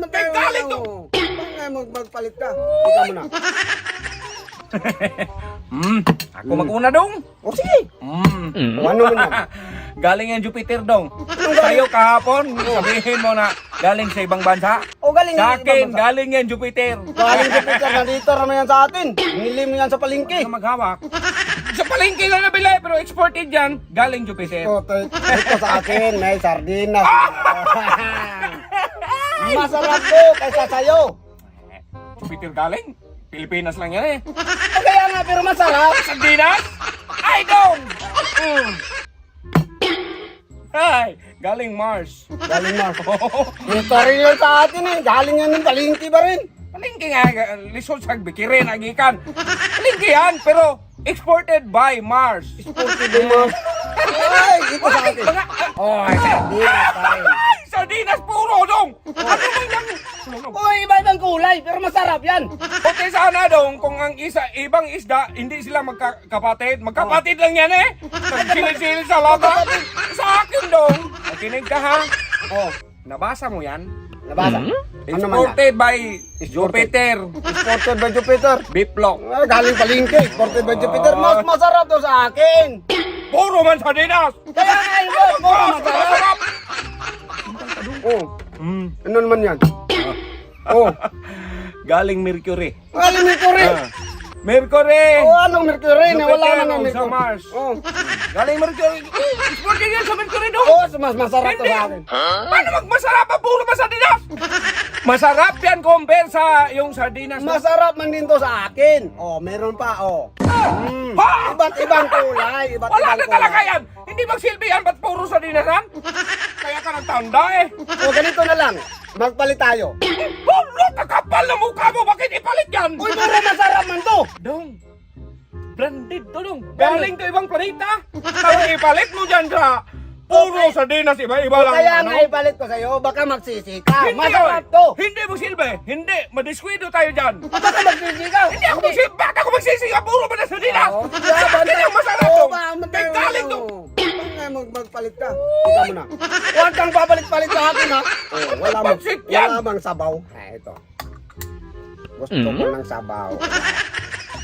May galing to. Bakit mag magpalit ka? Ikaw muna. Hmm, ako mag-una dong. O sige. Hmm. O ano man yan? galing yan Jupiter dong. Sa'yo kahapon, sabihin mo na galing sa ibang bansa. O galing Sa yan akin, galing yan Jupiter. Galing sa Peter, nandito naman yan sa atin. Nilim yan sa palengke. Ka maghawak. sa palengke lang nabili, pero exported yan, galing Jupiter. O, ito sa akin, may sardinas. Masarap to kaysa sa'yo. Jupiter galing? Pilipinas lang yan eh. O kaya nga, pero masarap. Sardinas? Ay, dong! Mm. Ay, galing Mars. Galing na. Ito rin yun sa atin eh. Galing yan ng palengke ba rin? Palengke nga, lisod sa bikirin, agikan. Palengke yan, pero exported by Mars. Sporty mo. Ay, ito sa atin. Oh, sardinas pa rin. ay, sardinas puro, dong! Uy, iba-ibang kulay, pero masarap yan. Okay sana dong kung ang isa, ibang isda, hindi sila magkakapatid. Magkapatid lang yan eh. Nagsilit-silit sa lata. Sa akin dong. Makinig ka ha. Oh, Nabasa mo yan? nabasa. Ano man yan? Exported by Jupiter. Exported by Jupiter. Biplok. Ah, galing palengke. Exported by Jupiter. Mas masarap to sa akin. Puro man sardinas. Kaya nga iba, mo masarap. Oh, Hmm. ano naman yan? Oh, Galing Mercury. galing Mercury. Ah. Mercury! Oh, anong Mercury? Na wala Jupiter na ng o sa Mercury. Mars. Oh, Galing Mercury. Exported yan sa Mercury dong. oh mas masarap to sa akin. Paano magmasarap ang puro ba sardinas? Masarap yan compare sa yung sardinas. na- Masarap man din to sa akin. Oh, meron pa, oh. Mm. Ha? Iba't ibang kulay. Iba't Wala ibang na kulay. talaga yan. Hindi magsilbi yan. Ba't puro sardinas yan? Kaya ka nagtanda eh. O, ganito na lang. Magpalit tayo. Hulo, kakapal na mukha mo. Bakit ipalit yan? Uy, pero masarap man to. Dong. Branded to dong. Galing to ibang planeta. Tapos ipalit mo dyan sa puro sardinas. Iba-iba lang. Kaya ano? nga ipalit ko sa'yo, baka magsisi ka. Hindi, Masarap oy. to. Hindi mo silbi. Hindi. Madiskwento tayo dyan. Baka magsisi ka. Hindi ako magsilbi. Bakit ako magsisig? Puro ba na sardinas? Oo. Hindi ang masarap Oo, ba, May galing dong. Bakit mag magpalit ka? Ikaw muna. Huwag kang papalit-palit sa akin, ha? Oh, wala bang, Pansit yan. wala bang sabaw? Ah, ito. Gusto ko ng sabaw.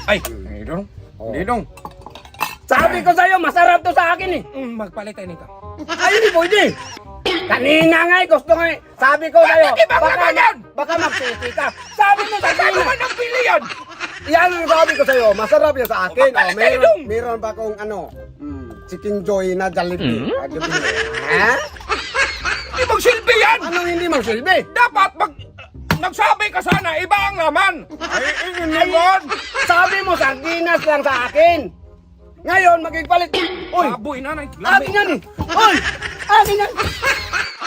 Ay, hindi dong. Oo. Hindi dong. Sabi ko sa'yo, masarap to sa akin, eh. Mm, magpalit tayo nito. Ay, hindi pwede. Kanina nga, eh, gusto nga, eh. Sabi ko sa'yo, Bakit baka, naman yan? baka magsisi ka. Sabi mo sa Ano kanina. man ang pili yan? Yan ang sabi ko sa'yo, masarap yan sa akin. Oh, Oh, meron, dong. meron pa akong ano, mm, chicken joy na Jollibee. Ah, Jollibee. Ha? Hindi magsilbi yan! Anong hindi magsilbi? Dapat mag... Nagsabi ka sana, iba ang laman! Ay, yun naman! Sabi mo, sardinas lang sa akin. Ngayon, magigpalit. Uy, Baboy na, akin yan eh. Uy, akin yan.